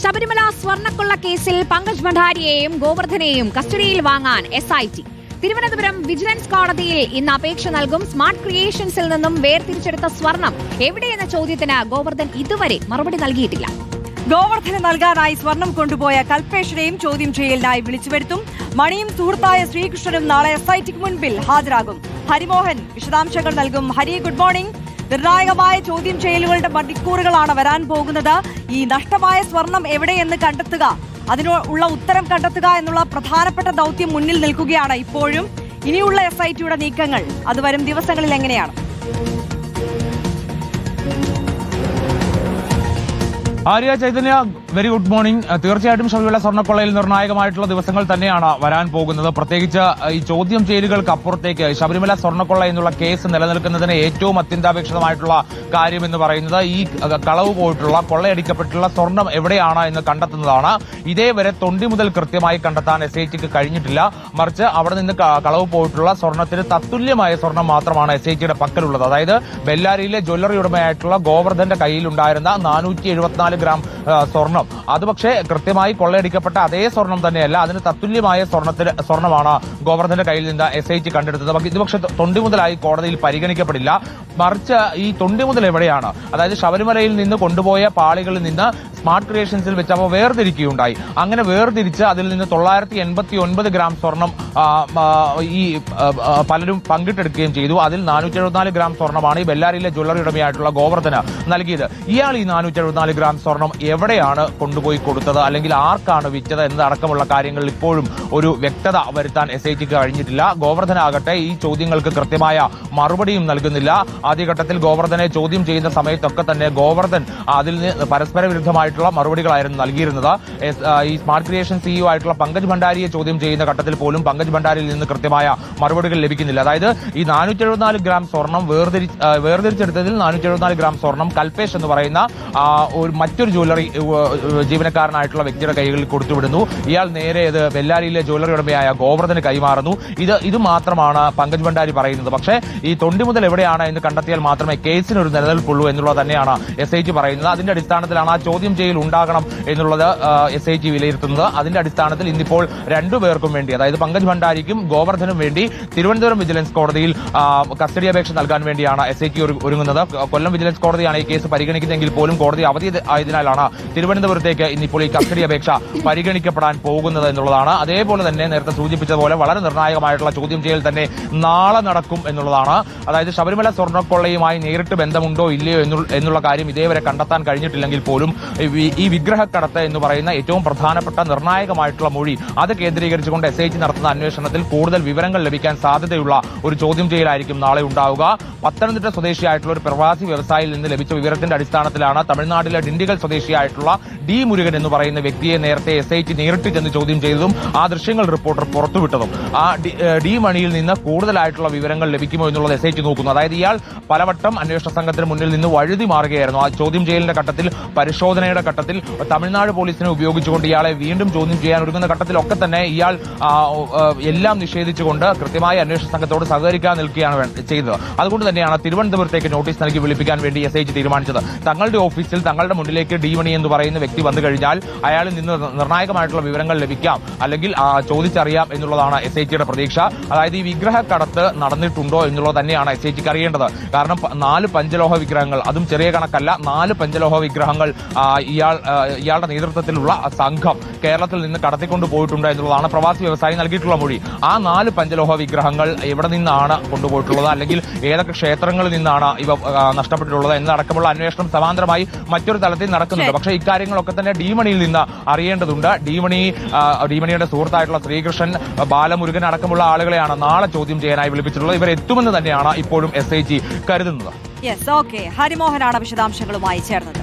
ശബരിമല സ്വർണക്കൊള്ള കേസിൽ പങ്കജ് ഭണ്ഡാരിയെയും ഗോവർദ്ധനെയും കസ്റ്റഡിയിൽ വാങ്ങാൻ S I T Thiruvananthapuram vigilance കോടതിയിൽ ഇന്ന് അപേക്ഷ നൽകും. സ്മാർട്ട് ക്രിയേഷൻസിൽ നിന്നും വേർതിരിച്ചെടുത്ത സ്വർണം എവിടെയെന്ന ചോദ്യത്തിന് ഗോവർദ്ധൻ ഇതുവരെ മറുപടി നൽകിയിട്ടില്ല. ഗോവർദ്ധന് നൽകാനായി സ്വർണം കൊണ്ടുപോയ കൽപേഷനെയും ചോദ്യം ചെയ്യലിനായി വിളിച്ചുവരുത്തും. മണിയും സുഹൃത്തായ ശ്രീകൃഷ്ണനും നാളെ എസ് ഐ ടിക്ക് മുൻപിൽ ഹാജരാകും. ഹരിമോഹൻ വിശദാംശങ്ങൾ നൽകും. ഹരി ഗുഡ് മോർണിംഗ് നിർണായകമായ ചോദ്യം ചെയ്യലുകളുടെ മണിക്കൂറുകളാണ് വരാൻ പോകുന്നത്. ഈ നഷ്ടമായ സ്വർണം എവിടെയെന്ന് കണ്ടെത്തുക അതിനുള്ള ഉത്തരം കണ്ടെത്തുക എന്നുള്ള പ്രധാനപ്പെട്ട ദൗത്യം മുന്നിൽ നിൽക്കുകയാണ് ഇപ്പോഴും. ഇനിയുള്ള എസ് ഐ ടിയുടെ നീക്കങ്ങൾ അത് വരും ദിവസങ്ങളിൽ എങ്ങനെയാണ്? Arya Chaitanya very good morning തീർച്ചയായിട്ടും ശബരിമല സ്വർണക്കൊള്ളയിൽ നിർണായകമായിട്ടുള്ള ദിവസങ്ങൾ തന്നെയാണ് വരാൻ പോകുന്നത്. പ്രത്യേകിച്ച് ഈ ചോദ്യം ചെയ്യലുകൾക്ക് അപ്പുറത്തേക്ക് ശബരിമല സ്വർണക്കൊള്ള എന്നുള്ള കേസ് നിലനിൽക്കുന്നതിന് ഏറ്റവും അത്യന്താപേക്ഷിതമായിട്ടുള്ള കാര്യം എന്ന് പറയുന്നത് ഈ കളവ് പോയിട്ടുള്ള കൊള്ളയടിക്കപ്പെട്ടുള്ള സ്വർണം എവിടെയാണ് എന്ന് കണ്ടെത്തുന്നതാണ്. ഇതേവരെ തൊണ്ടി മുതൽ കൃത്യമായി കണ്ടെത്താൻ എസ് ഐ ടിക്ക് കഴിഞ്ഞിട്ടില്ല. മറിച്ച് അവിടെ നിന്ന് കളവ് പോയിട്ടുള്ള സ്വർണത്തിന് തത്തുല്യമായ സ്വർണം മാത്രമാണ് എസ് ഐ ടിയുടെ പക്കലുള്ളത്. അതായത് ബെല്ലാരിയിലെ ജ്വല്ലറി ഉടമയായിട്ടുള്ള ഗോവർദ്ധന്റെ കയ്യിലുണ്ടായിരുന്ന നാനൂറ്റി എഴുപത്തിനാല് ഗ്രാം സ്വർണം. അത് പക്ഷേ കൃത്യമായി കൊള്ളയടിക്കപ്പെട്ട അതേ സ്വർണം തന്നെയല്ല അതിന് തത്തുല്യമായ സ്വർണത്തിന് സ്വർണമാണ് ഗോവർദ്ധന്റെ കയ്യിൽ നിന്ന് എസ് ഐ ടി കണ്ടെടുത്തത്. ഇത് പക്ഷേ തൊണ്ടി മുതലായി കോടതിയിൽ പരിഗണിക്കപ്പെടില്ല. മറിച്ച് ഈ തൊണ്ടി മുതൽ എവിടെയാണ്? അതായത് ശബരിമലയിൽ നിന്ന് കൊണ്ടുപോയ പാളികളിൽ നിന്ന് സ്മാർട്ട് ക്രിയേഷൻസിൽ വെച്ച് അവ വേർതിരിക്കുകയുണ്ടായി. അങ്ങനെ വേർതിരിച്ച് അതിൽ നിന്ന് തൊള്ളായിരത്തി എൺപത്തി ഒൻപത് ഗ്രാം സ്വർണം ഈ പലരും പങ്കിട്ടെടുക്കുകയും ചെയ്തു. അതിൽ നാനൂറ്റി എഴുപത്തിനാല് ഗ്രാം സ്വർണമാണ് ഈ ബെല്ലാരിയിലെ ജ്വല്ലറി ഉടമയായിട്ടുള്ള ഗോവർദ്ധന് നൽകിയത്. ഇയാൾ ഈ നാനൂറ്റി എഴുപത്തിനാല് ഗ്രാം സ്വർണം എവിടെയാണ് കൊണ്ടുപോയി കൊടുത്തത്? അല്ലെങ്കിൽ ആർക്കാണ് വിറ്റത് എന്നതടക്കമുള്ള കാര്യങ്ങളിൽ ഇപ്പോഴും ഒരു വ്യക്തത വരുത്താൻ എസ് ഐ ടിക്ക് കഴിഞ്ഞിട്ടില്ല. ഗോവർദ്ധനാകട്ടെ ഈ ചോദ്യങ്ങൾക്ക് കൃത്യമായ മറുപടിയും നൽകുന്നില്ല. ആദ്യഘട്ടത്തിൽ ഗോവർദ്ധനെ ചോദ്യം ചെയ്യുന്ന സമയത്തൊക്കെ തന്നെ ഗോവർദ്ധൻ അതിൽ നിന്ന് പരസ്പര വിരുദ്ധമായിട്ടുള്ള മറുപടികളായിരുന്നു നൽകിയിരുന്നത്. ഈ സ്മാർട്ട് ക്രിയേഷൻ സിഇഒ ആയിട്ടുള്ള പങ്കജ് ഭണ്ഡാരിയെ ചോദ്യം ചെയ്യുന്ന ഘട്ടത്തിൽ പോലും പങ്കജ് ഭണ്ഡാരിയിൽ നിന്ന് കൃത്യമായ മറുപടികൾ ലഭിക്കുന്നില്ല. അതായത് ഈ നാനൂറ്റി എഴുപത്തിനാല് ഗ്രാം സ്വർണം വേർതിരി വേർതിരിച്ചെടുത്തതിൽ നാനൂറ്റി എഴുപത്തിനാല് ഗ്രാം സ്വർണം കൽപേഷ് എന്ന് പറയുന്ന ഒരു ഒരു മറ്റൊരു ജ്വല്ലറി ജീവനക്കാരനായിട്ടുള്ള വ്യക്തിയുടെ കൈകളിൽ കൊടുത്തുവിടുന്നു. ഇയാൾ നേരെ ഇത് ബെല്ലാരിയിലെ ജ്വല്ലറി ഉടമയായ ഗോവർദ്ധന് കൈമാറുന്നു. ഇത് ഇത് മാത്രമാണ് പങ്കജ് ഭണ്ഡാരി പറയുന്നത്. പക്ഷേ ഈ തൊണ്ടി മുതൽ എവിടെയാണ് എന്ന് കണ്ടെത്തിയാൽ മാത്രമേ കേസിന് ഒരു നിലനിൽപ്പുള്ളൂ എന്നുള്ളത് തന്നെയാണ് എസ് ഐ ജി പറയുന്നത്. അതിന്റെ അടിസ്ഥാനത്തിലാണ് ആ ചോദ്യം ചെയ്യൽ ഉണ്ടാകണം എന്നുള്ളത് എസ് ഐ ജി വിലയിരുത്തുന്നത്. അതിന്റെ അടിസ്ഥാനത്തിൽ ഇന്നിപ്പോൾ രണ്ടുപേർക്കും വേണ്ടി അതായത് പങ്കജ് ഭണ്ഡാരിക്കും ഗോവർദ്ധനും വേണ്ടി തിരുവനന്തപുരം വിജിലൻസ് കോടതിയിൽ കസ്റ്റഡി അപേക്ഷ നൽകാൻ വേണ്ടിയാണ് എസ് ഐ ടി ഒരുങ്ങുന്നത്. കൊല്ലം വിജിലൻസ് കോടതിയാണ് ഈ കേസ് പരിഗണിക്കുന്നതെങ്കിൽ പോലും കോടതി അവധി ആയതിനാലാണ് തിരുവനന്തപുരത്തേക്ക് ഇന്നിപ്പോൾ ഈ കസ്റ്റഡി അപേക്ഷ പരിഗണിക്കപ്പെടാൻ പോകുന്നത് എന്നുള്ളതാണ്. അതേപോലെ തന്നെ നേരത്തെ സൂചിപ്പിച്ചതുപോലെ വളരെ നിർണായകമായിട്ടുള്ള ചോദ്യം ചെയ്യൽ തന്നെ നാളെ നടക്കും എന്നുള്ളതാണ്. അതായത് ശബരിമല സ്വർണക്കൊള്ളയുമായി നേരിട്ട് ബന്ധമുണ്ടോ ഇല്ലയോ എന്നുള്ള കാര്യം ഇതേവരെ കണ്ടെത്താൻ കഴിഞ്ഞിട്ടില്ലെങ്കിൽ പോലും ഈ- വിഗ്രഹക്കടത്ത് എന്ന് പറയുന്ന ഏറ്റവും പ്രധാനപ്പെട്ട നിർണായകമായിട്ടുള്ള മൊഴി അത് കേന്ദ്രീകരിച്ചുകൊണ്ട് എസ് ഐ നടത്തുന്ന അന്വേഷണത്തിൽ കൂടുതൽ വിവരങ്ങൾ ലഭിക്കാൻ സാധ്യതയുള്ള ഒരു ചോദ്യം ചെയ്യലായിരിക്കും നാളെ ഉണ്ടാവുക. പത്തനംതിട്ട സ്വദേശിയായിട്ടുള്ള ഒരു പ്രവാസി വ്യവസായിയിൽ നിന്ന് ലഭിച്ച വിവരത്തിന്റെ അടിസ്ഥാനത്തിലാണ് തമിഴ്നാട്ടിലെ ഡിണ്ടിഗൽ സ്വദേശിയായിട്ടുള്ള ഡി മുരുകൻ എന്ന് പറയുന്ന വ്യക്തിയെ നേരത്തെ എസ് ഐ ടി നേരിട്ട് ചെന്ന് ചോദ്യം ചെയ്തതും ആ ദൃശ്യങ്ങൾ റിപ്പോർട്ടർ പുറത്തുവിട്ടതും. ആ ഡി- മണിയിൽ നിന്ന് കൂടുതലായിട്ടുള്ള വിവരങ്ങൾ ലഭിക്കുമോ എന്നുള്ളത് എസ് ഐ ടി നോക്കുന്നു. അതായത് ഇയാൾ പലവട്ടം അന്വേഷണ സംഘത്തിന് മുന്നിൽ നിന്ന് വഴുതി മാറുകയായിരുന്നു. ആ ചോദ്യം ചെയ്യലിന്റെ ഘട്ടത്തിൽ പരിശോധനയുടെ ഘട്ടത്തിൽ തമിഴ്നാട് പോലീസിനെ ഉപയോഗിച്ചുകൊണ്ട് ഇയാളെ വീണ്ടും ചോദ്യം ചെയ്യാൻ ഒരുങ്ങുന്ന ഘട്ടത്തിലൊക്കെ തന്നെ ഇയാൾ എല്ലാം നിഷേധിച്ചുകൊണ്ട് കൃത്യമായി അന്വേഷണ സംഘത്തോട് സഹകരിക്കാൻ നിൽക്കുകയാണ് ചെയ്തത്. അതുകൊണ്ട് തന്നെയാണ് തിരുവനന്തപുരത്തേക്ക് നോട്ടീസ് നൽകി വിളിപ്പിക്കാൻ വേണ്ടി എസ് ഐ ടി തീരുമാനിച്ചത്. തങ്ങളുടെ ഓഫീസിൽ തങ്ങളുടെ മുന്നിലേക്ക് ഡി മണി എന്ന് പറയുന്ന വ്യക്തി വന്നു കഴിഞ്ഞാൽ അയാളിൽ നിന്ന് നിർണായകമായിട്ടുള്ള വിവരങ്ങൾ ലഭിക്കാം അല്ലെങ്കിൽ ചോദിച്ചറിയാം എന്നുള്ളതാണ് എസ് ഐ ടിയുടെ പ്രതീക്ഷ. അതായത് ഈ വിഗ്രഹ കടത്ത് നടന്നിട്ടുണ്ടോ എന്നുള്ളത് തന്നെയാണ് എസ് ഐ ടിക്ക് അറിയേണ്ടത്. കാരണം നാല് പഞ്ചലോഹ വിഗ്രഹങ്ങൾ അതും ചെറിയ കണക്കല്ല നാല് പഞ്ചലോഹ വിഗ്രഹങ്ങൾ ഇയാൾ ഇയാളുടെ നേതൃത്വത്തിലുള്ള സംഘം കേരളത്തിൽ നിന്ന് കടത്തിക്കൊണ്ട് പോയിട്ടുണ്ട് എന്നുള്ളതാണ് പ്രവാസി വ്യവസായി നൽകിയിട്ടുള്ള മൊഴി. ആ നാല് പഞ്ചലോഹ വിഗ്രഹങ്ങൾ എവിടെ നിന്നാണ് കൊണ്ടുപോയിട്ടുള്ളത്? അല്ലെങ്കിൽ ഏതൊക്കെ ക്ഷേത്രങ്ങളിൽ നിന്നാണ് ഇവ നഷ്ടപ്പെട്ടിട്ടുള്ളത്? എന്നതടക്കമുള്ള അന്വേഷണം സമാന്തരമായി മറ്റൊരു തലത്തിൽ നടക്കുന്നുണ്ട്. പക്ഷേ ഇക്കാര്യങ്ങളൊക്കെ തന്നെ ഡീമണിയിൽ നിന്ന് അറിയേണ്ടതുണ്ട്. ഡീമണി ഡീമണിയുടെ സുഹൃത്തായിട്ടുള്ള ശ്രീകൃഷ്ണൻ ബാലമുരുകൻ അടക്കമുള്ള ആളുകളെയാണ് നാളെ ചോദ്യം ചെയ്യാനായി വിളിപ്പിച്ചിട്ടുള്ളത്. ഇവർ എത്തുമെന്ന് തന്നെയാണ് ഇപ്പോഴും എസ് ഐ ജി കരുതുന്നത്. യെസ് ഓക്കെ ഹരിമോഹനാണ് വിശദാംശങ്ങളുമായി ചേർന്നത്.